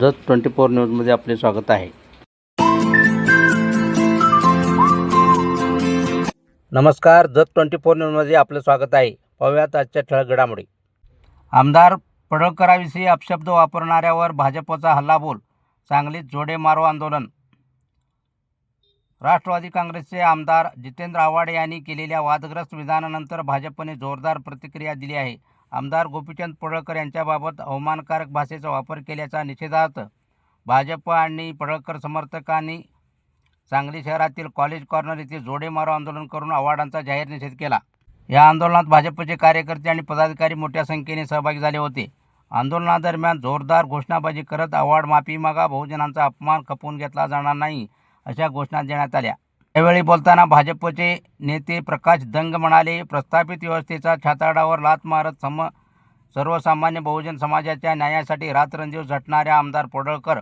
Jat twenty four न्यूजमध्ये आपले स्वागत आहे. नमस्कार जत ट्वेंटी फोर न्यूजमध्ये आपलं स्वागत आहे. पाहूयात आजच्या ठळक घडामोडी. आमदार पडळकराविषयी अपशब्द वापरणाऱ्यावर भाजपचा हल्लाबोल सांगलीत जोडे मारो आंदोलन. राष्ट्रवादी काँग्रेसचे आमदार जितेंद्र आव्हाड यांनी केलेल्या वादग्रस्त विधानानंतर भाजपने जोरदार प्रतिक्रिया दिली आहे. आमदार गोपीचंद पडळकर यांच्याबाबत अवमानकारक भाषेचा वापर केल्याचा निषेधार्थ भाजप आणि पडळकर समर्थकांनी सांगली शहरातील कॉलेज कॉर्नर येथे जोडे मारो आंदोलन करून आव्हाडांचा जाहीर निषेध केला. या आंदोलनात भाजपचे कार्यकर्ते आणि पदाधिकारी मोठ्या संख्येने सहभागी झाले होते. आंदोलनादरम्यान जोरदार घोषणाबाजी करत आव्हाड माफी मागा बहुजनांचा अपमान खपवून घेतला जाणार नाही अशा घोषणा देण्यात आल्या. यावेळी बोलताना भाजपचे नेते प्रकाश दंग म्हणाले प्रस्थापित व्यवस्थेचा छाताडावर लात मारत सम सर्वसामान्य बहुजन समाजाच्या न्यायासाठी रात्रंदिवस झटणाऱ्या आमदार पडळकर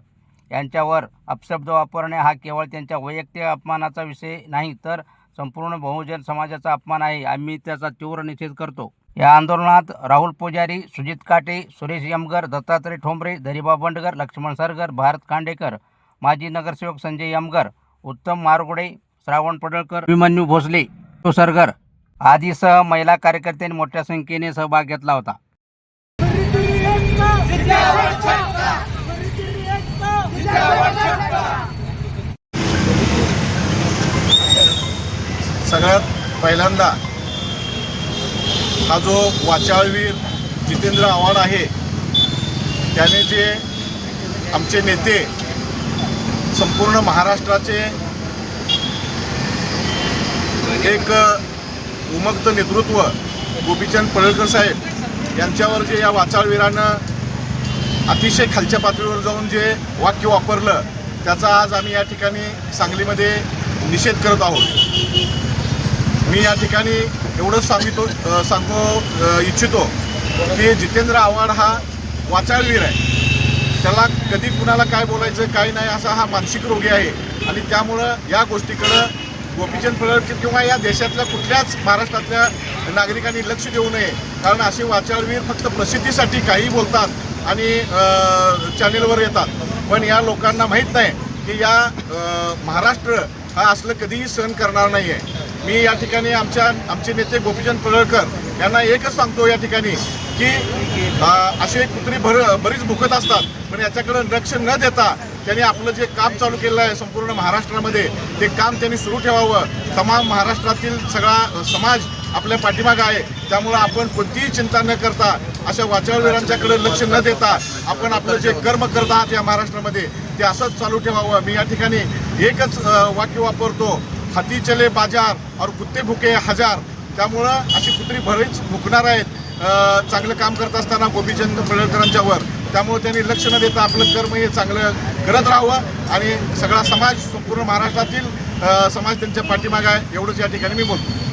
यांच्यावर अपशब्द वापरणे हा केवळ त्यांच्या वैयक्तिक अपमानाचा विषय नाही तर संपूर्ण बहुजन समाजाचा अपमान आहे. आम्ही त्याचा तीव्र निषेध करतो. या आंदोलनात राहुल पुजारी सुजित काटे सुरेश यमगर दत्तात्रय ठोंबरे दरिबा बंडगर लक्ष्मण सरगर भारत खांडेकर माजी नगरसेवक संजय यमगर उत्तम मारगुडे श्रावण पडळकर अभिमन्यू भोसले सरगर आदीसह महिला कार्यकर्त्यांनी मोठ्या संख्येने सहभाग घेतला होता. सगळ्यात पहिल्यांदा हा जो वाचाळवीर जितेंद्र आव्हाड आहे त्याने जे आमचे नेते संपूर्ण महाराष्ट्राचे एक उमक्त नेतृत्व गोपीचंद पडळकर साहेब यांच्यावर जे या वाचाळवीरानं अतिशय खालच्या पातळीवर जाऊन जे वाक्य वापरलं त्याचा आज आम्ही या ठिकाणी सांगलीमध्ये निषेध करत आहोत. मी या ठिकाणी एवढंच सांगितो सांगतो इच्छितो की जितेंद्र आव्हाड हा वाचाळवीर आहे. त्याला कधी कुणाला काय बोलायचं काय नाही असा हा मानसिक रोगी आहे. आणि त्यामुळं या गोष्टीकडं गोपीचंद पडळकर किंवा या देशातल्या कुठल्याच महाराष्ट्रातल्या नागरिकांनी लक्ष देऊ नये. कारण असे वाचाळवीर फक्त प्रसिद्धीसाठी काही बोलतात आणि चॅनेलवर येतात. पण या लोकांना माहीत नाही की या महाराष्ट्र हा असलं कधीही सहन करणार नाही आहे मी या ठिकाणी आमच्या आमचे नेते गोपीचंद पडळकर यांना एकच सांगतो या ठिकाणी की असे कुत्री भर बरीच भुकत असतात. पण याच्याकडे लक्ष न देता त्यांनी आपलं जे काम चालू केलं आहे संपूर्ण महाराष्ट्रामध्ये ते काम त्यांनी सुरू ठेवावं. तमाम महाराष्ट्रातील सगळा समाज आपल्या पाठीमागं आहे. त्यामुळं आपण कोणतीही चिंता न करता अशा वाचाळवीरांच्याकडे लक्ष न देता आपण आपलं जे कर्म करत आहात या महाराष्ट्रामध्ये ते असंच चालू ठेवावं. मी या ठिकाणी एकच वाक्य वापरतो. हाती चले बाजार और कुत्ते भुके हजार. त्यामुळं अशी कुत्री बरेच भुकणार आहेत. चांगलं काम करत असताना गोपीचंद पडळकरांच्यावर त्यामुळे त्यांनी लक्ष न देता आपलं कर्म हे चांगलं करत राहावं आणि सगळा समाज संपूर्ण महाराष्ट्रातील समाज त्यांच्या पाठीमागे आहे. एवढंच या ठिकाणी मी बोलतो.